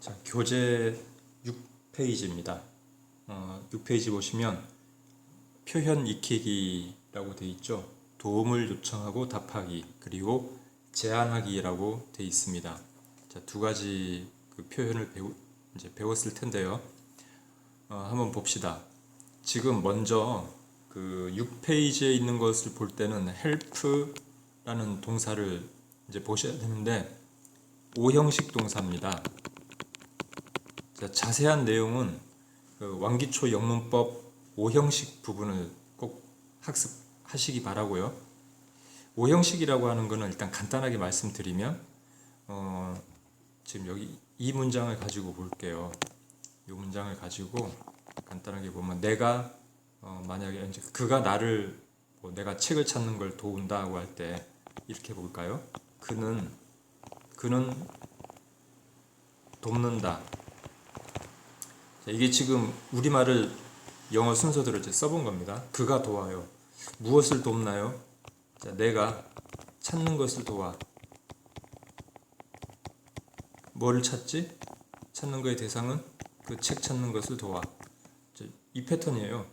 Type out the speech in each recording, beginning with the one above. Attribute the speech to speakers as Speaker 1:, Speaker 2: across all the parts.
Speaker 1: 자, 교재 6페이지입니다. 어, 6페이지 보시면 표현 익히기라고 돼 있죠. 도움을 요청하고 답하기 그리고 제안하기라고 돼 있습니다. 자, 두 가지 그 표현을 배우, 이제 배웠을 텐데요. 어, 한번 봅시다. 지금 먼저 그 6페이지에 있는 것을 볼 때는 help라는 동사를 이제 보셔야 되는데 오형식 동사입니다. 자, 자세한 내용은 그 왕기초 영문법 오형식 부분을 꼭 학습하시기 바라고요. 오형식이라고 하는 것은 일단 간단하게 말씀드리면 어, 지금 여기 이 문장을 가지고 볼게요. 이 문장을 가지고 간단하게 보면 내가 어, 만약에 이제 그가 나를 뭐 내가 책을 찾는 걸 도운다고 할 때 이렇게 볼까요? 그는 그는 돕는다. 자, 이게 지금 우리말을 영어 순서대로 이제 써본 겁니다. 그가 도와요. 무엇을 돕나요? 자, 내가 찾는 것을 도와. 뭐를 찾지? 찾는 거의 대상은 그 책 찾는 것을 도와. 자, 이 패턴이에요.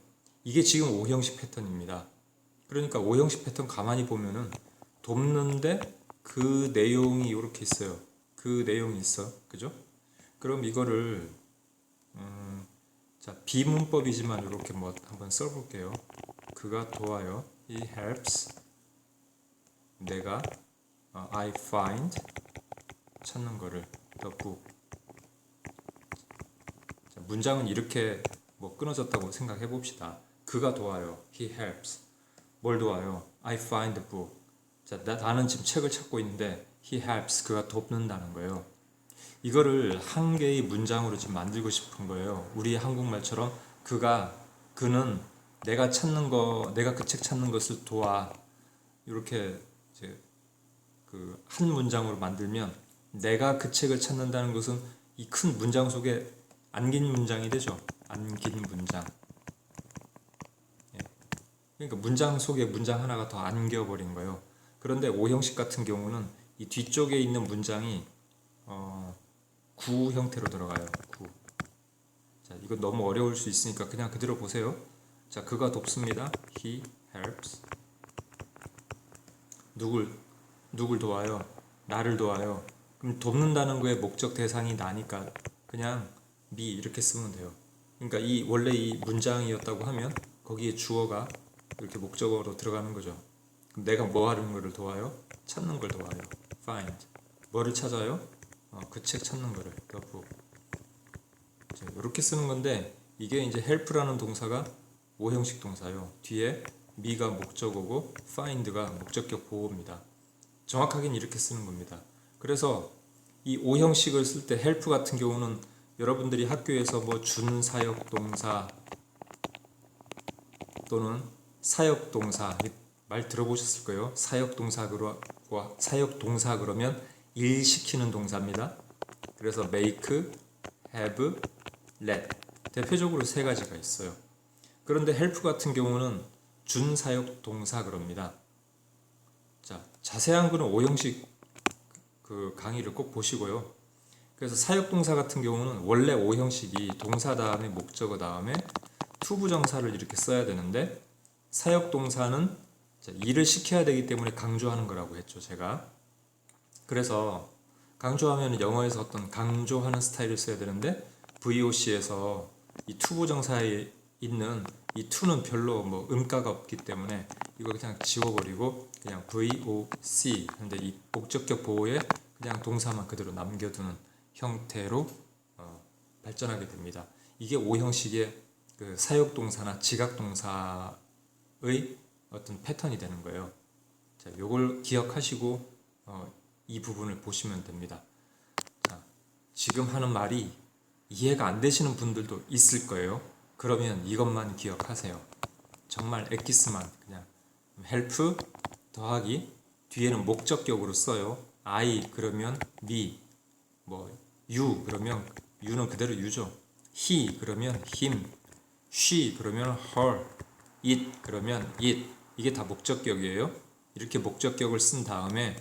Speaker 1: 이게 지금 오형식 패턴입니다. 그러니까 오형식 패턴 가만히 보면은 돕는데 그 내용이 이렇게 있어요. 그 내용이 있어. 그죠? 그럼 이거를 음, 자 비문법이지만 이렇게 뭐 한번 써볼게요. 그가 도와요. He helps. 내가 어, I find 찾는 거를 the book. 자, 문장은 이렇게 뭐 끊어졌다고 생각해 봅시다. 그가 도와요. He helps. 뭘 도와요? I find the book. 자, 나, 나는 지금 책을 찾고 있는데 he helps. 그가 돕는다는 거예요. 이거를 한 개의 문장으로 지금 만들고 싶은 거예요. 우리 한국말처럼 그가 그는 내가 찾는 거 내가 그 책 찾는 것을 도와 이렇게 이제 그 한 문장으로 만들면 내가 그 책을 찾는다는 것은 이 큰 문장 속에 안긴 문장이 되죠. 안긴 문장. 예. 그러니까 문장 속에 문장 하나가 더 안겨버린 거예요. 그런데 오형식 같은 경우는 이 뒤쪽에 있는 문장이 어, 구 형태로 들어가요. 구. 자, 이거 너무 어려울 수 있으니까 그냥 그대로 보세요. 자, 그가 돕습니다. He helps. 누굴 누굴 도와요? 나를 도와요. 그럼 돕는다는 거에 목적 대상이 나니까 그냥 me 이렇게 쓰면 돼요. 그러니까 이 원래 이 문장이었다고 하면 거기에 주어가 이렇게 목적어로 들어가는 거죠. 그럼 내가 뭐 하는 거를 도와요? 찾는 걸 도와요. find. 뭐를 찾아요? 어, 그책 찾는 거를. 자, 이렇게 쓰는 건데 이게 이제 help라는 동사가 오형식 동사요. 뒤에 me가 목적어고 find가 목적격 보호입니다. 정확하게는 이렇게 쓰는 겁니다. 그래서 이 오형식을 쓸 때 help 같은 경우는 여러분들이 학교에서 뭐 준 사역 동사 또는 사역 동사 이말 들어보셨을 거예요. 사역 사역 동사 그러면 일 시키는 동사입니다. 그래서 make, have, let 대표적으로 세 가지가 있어요. 그런데 help 같은 경우는 준사역 동사 그럽니다. 자, 자세한 거는 오형식 그 강의를 꼭 보시고요. 그래서 사역 동사 같은 경우는 원래 오형식이 동사 다음에 목적어 다음에 투부정사를 이렇게 써야 되는데 사역 동사는 자, 일을 시켜야 되기 때문에 강조하는 거라고 했죠, 제가. 그래서 강조하면 영어에서 어떤 강조하는 스타일을 써야 되는데 VOC에서 이 투부정사에 있는 이 투는 별로 뭐 음가가 없기 때문에 이거 그냥 지워버리고 그냥 VOC 근데 이 목적격 보호에 그냥 동사만 그대로 남겨두는 형태로 어, 발전하게 됩니다. 이게 오형식의 그 사역 동사나 지각 동사의 어떤 패턴이 되는 거예요. 자, 요걸 기억하시고 어, 이 부분을 보시면 됩니다. 자, 지금 하는 말이 이해가 안 되시는 분들도 있을 거예요. 그러면 이것만 기억하세요. 정말 엑기스만 그냥 help 더하기 뒤에는 목적격으로 써요. I 그러면 me 뭐 you 그러면 you는 그대로 you죠. he 그러면 him she 그러면 her it 그러면 it 이게 다 목적격이에요. 이렇게 목적격을 쓴 다음에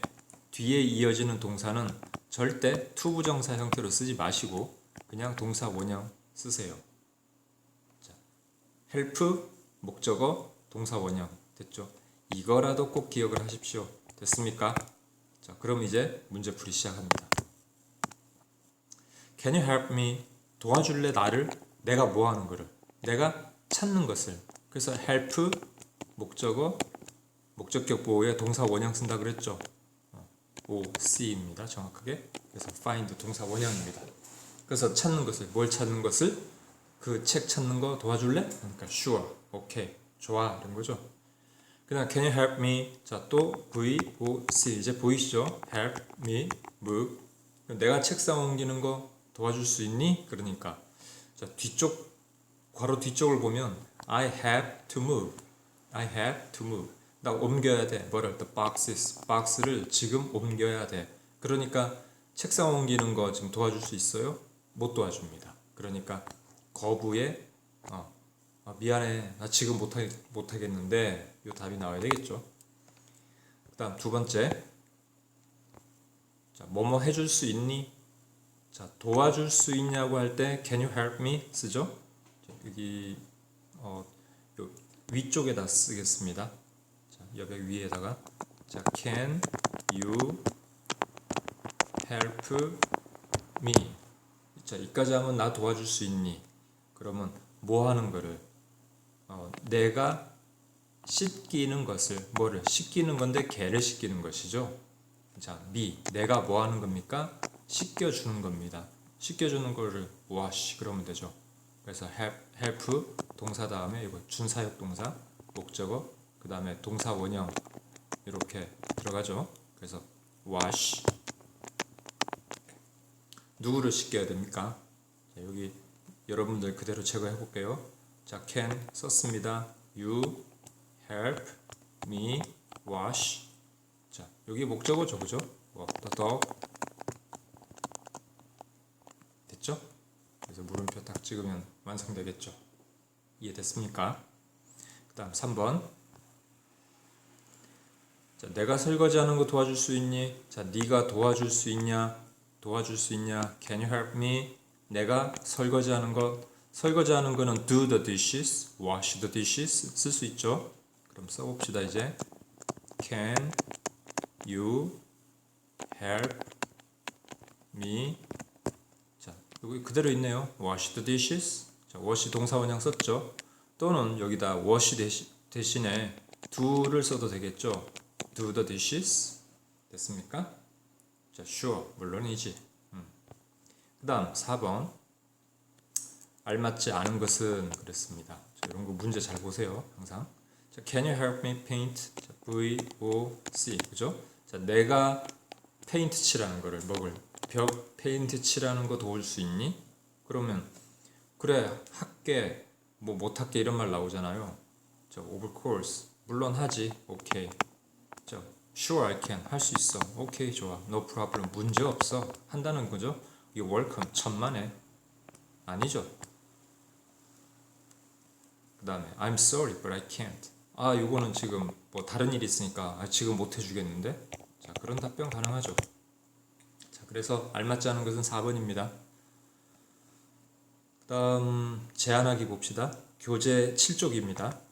Speaker 1: 뒤에 이어지는 동사는 절대 투부정사 형태로 쓰지 마시고 그냥 동사 원형 쓰세요. 자, help 목적어 동사 원형 됐죠? 이거라도 꼭 기억을 하십시오. 됐습니까? 자, 그럼 이제 문제풀이 시작합니다. Can you help me? 도와줄래 나를? 내가 뭐 하는 거를? 내가 찾는 것을. 그래서 help 목적어 목적격 보호에 동사 원형 쓴다 그랬죠? 어, O, C입니다. 정확하게. 그래서 find 동사 원형입니다. 그래서 찾는 것을 뭘 찾는 것을 그 책 찾는 거 도와줄래? 그러니까 sure, okay, 좋아 이런 거죠. 그다음 can you help me? 자 또 V, O, C 이제 보이시죠? help me move. 내가 책상 옮기는 거 도와줄 수 있니? 그러니까 자 뒤쪽 괄호 뒤쪽을 보면 I have to move. I have to move. 나 옮겨야 돼. 뭐를? The boxes. 박스를 지금 옮겨야 돼. 그러니까 책상 옮기는 거 지금 도와줄 수 있어요? 못 도와줍니다. 그러니까 거부에 어, 아, 미안해. 나 지금 못하, 못하겠는데 이 답이 나와야 되겠죠. 그다음 두 번째. 자, 뭐뭐 해줄 수 있니? 자, 도와줄 수 있냐고 할 때 can you help me 쓰죠? 자, 여기 어, 요 위쪽에다 쓰겠습니다. 자, 여백 위에다가 자, can you help me? 자, 이까지 하면 나 도와줄 수 있니? 그러면 뭐 하는 거를 어, 내가 씻기는 것을 뭐를 씻기는 건데 개를 씻기는 것이죠. 자, me 내가 뭐 하는 겁니까? 씻겨 주는 겁니다. 씻겨 주는 거를 wash 그러면 되죠. 그래서 help, help 동사 다음에 이거 준사역 동사 목적어 그 다음에 동사 원형 이렇게 들어가죠. 그래서 wash 누구를 씻겨야 됩니까? 자, 여기 여러분들 그대로 제거해 볼게요. 자, can 썼습니다. You help me wash. 자, 여기 목적어죠, 그죠? walk the dog. 됐죠? 그래서 물음표 딱 찍으면 완성되겠죠. 이해됐습니까? 그 다음 3번. 자, 내가 설거지하는 거 도와줄 수 있니? 자, 네가 도와줄 수 있냐? 도와줄 수 있냐? Can you help me? 내가 설거지하는 것 설거지하는 거는 do the dishes, wash the dishes 쓸 수 있죠. 그럼 써봅시다 이제. Can you help me? 자 여기 그대로 있네요. Wash the dishes. 자 wash 동사 원형 썼죠. 또는 여기다 wash 대신에 do를 써도 되겠죠. Do the dishes 됐습니까? 자 sure 물론이지. 그 다음 4번 알맞지 않은 것은 그랬습니다. 자, 이런 거 문제 잘 보세요. 항상. 자, Can you help me paint? 자, V, O, C. 그죠? 자, 내가 페인트 칠하는 거를 먹을 벽 페인트 칠하는 거 도울 수 있니? 그러면 그래 할게 뭐 못할게 이런 말 나오잖아요. 자, of course 물론 하지. 오케이. 자, sure I can 할 수 있어. 오케이 좋아. no problem 문제 없어. 한다는 거죠. 이 welcome 천만에 아니죠. 그 다음에 I'm sorry but I can't. 아 요거는 지금 뭐 다른 일이 있으니까 아, 지금 못 해주겠는데. 자 그런 답변 가능하죠. 자 그래서 알맞지 않은 것은 4번입니다. 그 다음 제안하기 봅시다. 교재 7쪽입니다.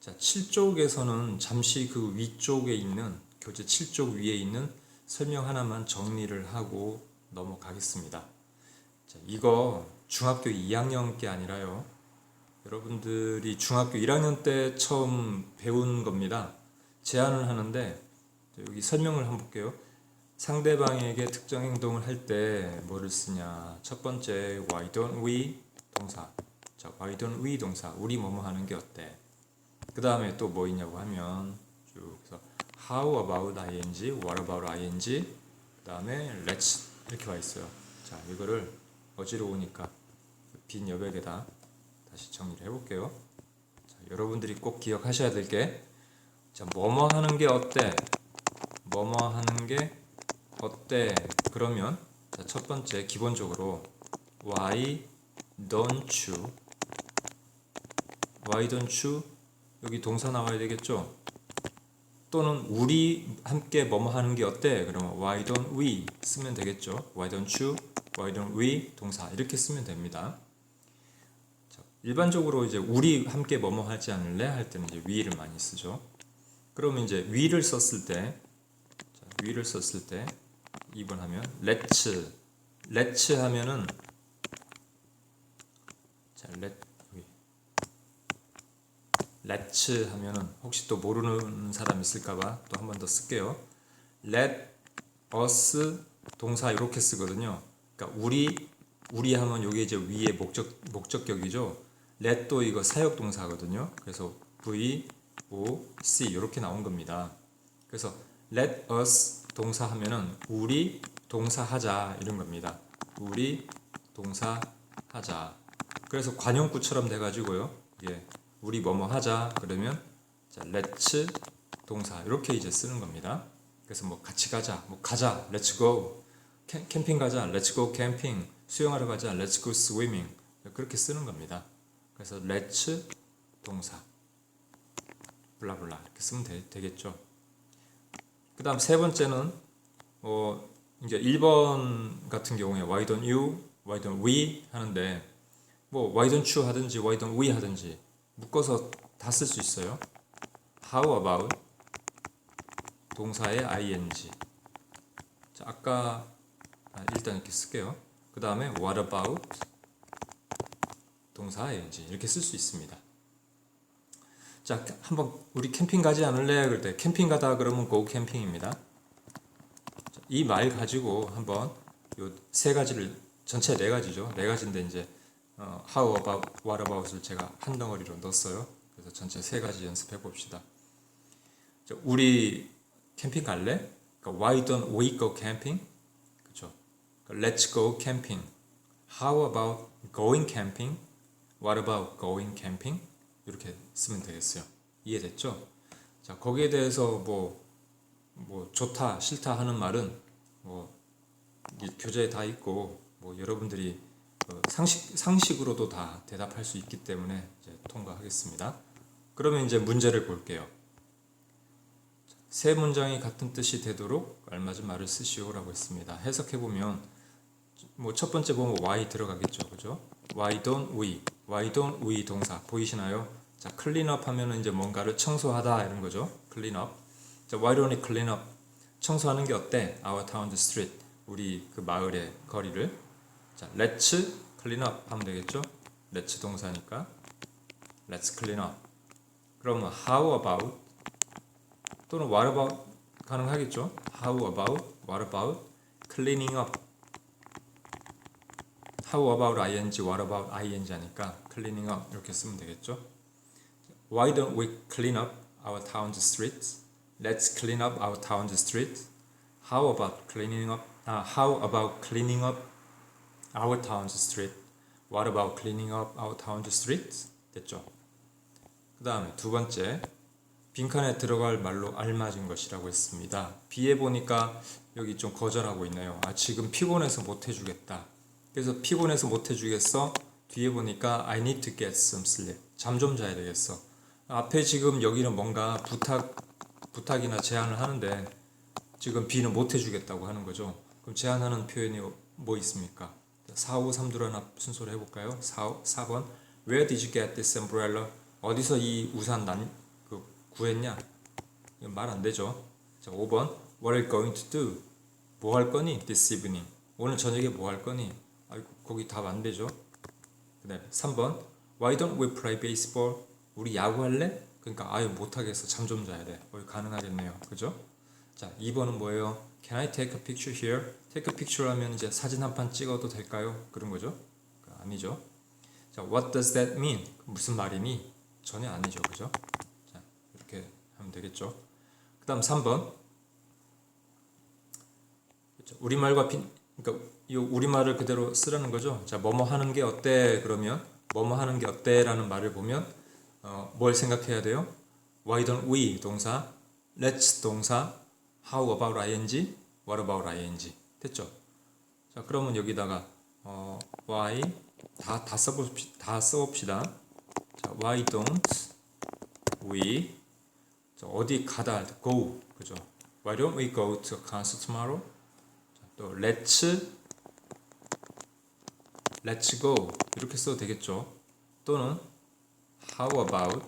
Speaker 1: 자 7쪽에서는 잠시 그 위쪽에 있는 교재 7쪽 위에 있는 설명 하나만 정리를 하고 넘어가겠습니다. 자, 이거 중학교 2학년 게 아니라요. 여러분들이 중학교 1학년 때 처음 배운 겁니다. 제안을 하는데 자, 여기 설명을 한번 볼게요. 상대방에게 특정 행동을 할 때 뭐를 쓰냐? 첫 번째 why don't we 동사. 자, why don't we 동사. 우리 뭐뭐 하는 게 어때? 그 다음에 또 뭐 있냐고 하면 쭉 그래서 how about ing, what about ing, 그 다음에 let's 이렇게 와 있어요. 자, 이거를 어지러우니까 빈 여백에다 다시 정리를 해볼게요. 자, 여러분들이 꼭 기억하셔야 될 게, 자, 뭐뭐 하는 게 어때? 뭐뭐 하는 게 어때? 그러면 자, 첫 번째 기본적으로 why don't you? why don't you? 여기 동사 나와야 되겠죠? 또는 우리 함께 뭐뭐 하는 게 어때? 그러면 why don't we 쓰면 되겠죠. why don't you? why don't we? 동사 이렇게 쓰면 됩니다. 자, 일반적으로 이제 우리 함께 뭐뭐 하지 않을래 할 때는 이제 we를 많이 쓰죠. 그러면 이제 we를 썼을 때 자, we를 썼을 때 2번 하면 let's let's 하면은 자, let we let's 하면은 혹시 또 모르는 사람 있을까봐 또 한 번 더 쓸게요. let us 동사 이렇게 쓰거든요. 그러니까 우리 우리 하면 여기 이제 위에 목적 목적격이죠. let도 이거 사역 동사거든요. 그래서 v o c 이렇게 나온 겁니다. 그래서 let us 동사 하면은 우리 동사 하자 이런 겁니다. 우리 동사 하자. 그래서 관용구처럼 돼 가지고요. 예. 우리 뭐뭐 하자 그러면 자, let's 동사 이렇게 이제 쓰는 겁니다. 그래서 뭐 같이 가자, 뭐 가자, let's go. 캠, 캠핑 가자, let's go 캠핑. 수영하러 가자, let's go swimming. 그렇게 쓰는 겁니다. 그래서 let's 동사 블라블라 이렇게 쓰면 되, 되겠죠. 그 다음 세 번째는 어 이제 1번 같은 경우에 why don't you, why don't we 하는데 뭐 why don't you 하든지 why don't we 하든지 묶어서 다 쓸 수 있어요. How about 동사의 ing. 자, 아까 아, 일단 이렇게 쓸게요. 그 다음에 what about 동사 ing 이렇게 쓸 수 있습니다. 자, 한번 우리 캠핑 가지 않을래? 그럴 때 캠핑 가다 그러면 go 캠핑입니다. 이 말 가지고 한번 요 세 가지를 전체 네 가지죠. 네 가지인데 이제 어, how about, what about을 제가 한 덩어리로 넣었어요. 그래서 전체 세 가지 연습해 봅시다. 자, 우리 캠핑 갈래? 그러니까 why don't we go camping? 그렇죠. Let's go camping. How about going camping? What about going camping? 이렇게 쓰면 되겠어요. 이해됐죠? 자, 거기에 대해서 뭐, 뭐, 좋다, 싫다 하는 말은 뭐, 이 교재에 다 있고, 뭐, 여러분들이 어, 상식, 상식으로도 다 대답할 수 있기 때문에 이제 통과하겠습니다. 그러면 이제 문제를 볼게요. 세 문장이 같은 뜻이 되도록 알맞은 말을 쓰시오라고 했습니다. 해석해 보면 뭐 첫 번째 보면 why 들어가겠죠, 그죠? Why don't we? Why don't we 동사 보이시나요? 자, up 하면은 이제 뭔가를 청소하다 이런 거죠. up. 자, why don't we clean up? 청소하는 게 어때? Our town street. 우리 그 마을의 거리를. 자, let's clean up 하면 되겠죠? let's 동사니까 let's clean up. 그러면 how about 또는 what about 가능하겠죠? How about, what about cleaning up? How about ing, what about ing 하니까 cleaning up 이렇게 쓰면 되겠죠? Why don't we clean up our town's streets? Let's clean up our town's streets. How about cleaning up? 아, how about cleaning up our town's street? What about cleaning up our town's streets? 됐죠? 그 다음에 두 번째 빈칸에 들어갈 말로 알맞은 것이라고 했습니다. B에 보니까 여기 좀 거절하고 있네요. 아 지금 피곤해서 못 해주겠다. 그래서 피곤해서 못 해주겠어. 뒤에 보니까 I need to get some sleep. 잠 좀 자야 되겠어. 앞에 지금 여기는 뭔가 부탁 부탁이나 제안을 하는데 지금 B는 못 해주겠다고 하는 거죠. 그럼 제안하는 표현이 뭐 있습니까? 4, 5, 3 들어나 순서로 해볼까요? 4, 4번 Where did you get this umbrella? 어디서 이 우산 난, 그, 구했냐? 말 안 되죠. 자, 5번 What are you going to do? 뭐 할 거니? This evening. 오늘 저녁에 뭐 할 거니? 아이고, 거기 답 안 되죠. 그 다음에 3번 Why don't we play baseball? 우리 야구 할래? 그러니까 아유 못하겠어. 잠 좀 자야 돼. 어, 가능하겠네요. 그죠? 자, 2번은 뭐예요? Can I take a picture here? Picture 하면 이제 사진 한 판 찍어도 될까요? 그런 거죠? 그 아니죠. 자, what does that mean? 무슨 말이니? 전혀 아니죠. 그죠? 자, 이렇게 하면 되겠죠. 그 다음 3번. 그렇죠. 우리말과 빈, 그러니까 이 우리말을 그대로 쓰라는 거죠. 자, 뭐뭐 하는 게 어때? 그러면 뭐뭐 하는 게 어때? 라는 말을 보면 어, 뭘 생각해야 돼요? Why don't we? 동사 Let's 동사 How about ing? What about ing? 됐죠? 자, 그러면 여기다가 어, why 다, 다 써봅시다. 다 써봅시다. 자, why don't we 자, 어디 가다 go 그죠? Why don't we go to concert tomorrow? 자, 또 let's let's go 이렇게 써도 되겠죠? 또는 how about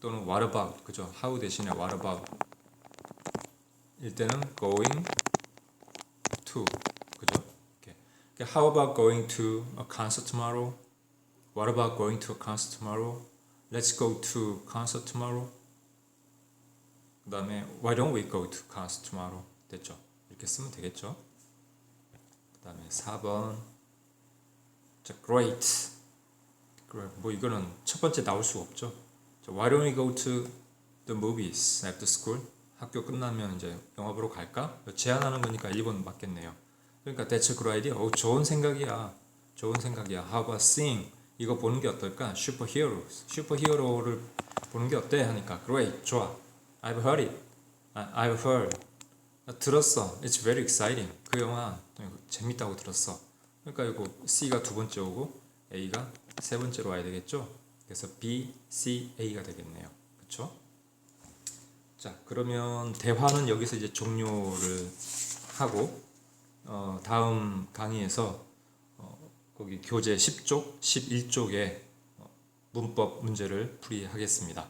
Speaker 1: 또는 what about 그죠? how 대신에 what about 일 때는 going to 그죠? 이렇게. 그러니까 How about going to a concert tomorrow? What about going to a concert tomorrow? Let's go to concert tomorrow. 그 다음에 Why don't we go to concert tomorrow? 됐죠? 이렇게 쓰면 되겠죠? 그 다음에 4번 자, Great 뭐 이거는 첫 번째 나올 수 없죠 자, Why don't we go to the movies after school? 학교 끝나면 이제 영화 보러 갈까? 제안하는 거니까 1번 맞겠네요. 그러니까 That's a good idea 어, 좋은 생각이야. 좋은 생각이야. How about seeing 이거 보는 게 어떨까? 슈퍼 히어로 슈퍼 히어로를 보는 게 어때? 하니까 Great 좋아. I've heard it. 아, I've heard. 나 들었어. It's very exciting. 그 영화 재밌다고 들었어. 그러니까 이거 C가 두 번째 오고 A가 세 번째로 와야 되겠죠? 그래서 B, C, A가 되겠네요. 그쵸? 자 그러면 대화는 여기서 이제 종료를 하고 어, 다음 강의에서 어, 거기 교재 10쪽, 11쪽에 어, 문법 문제를 풀이하겠습니다.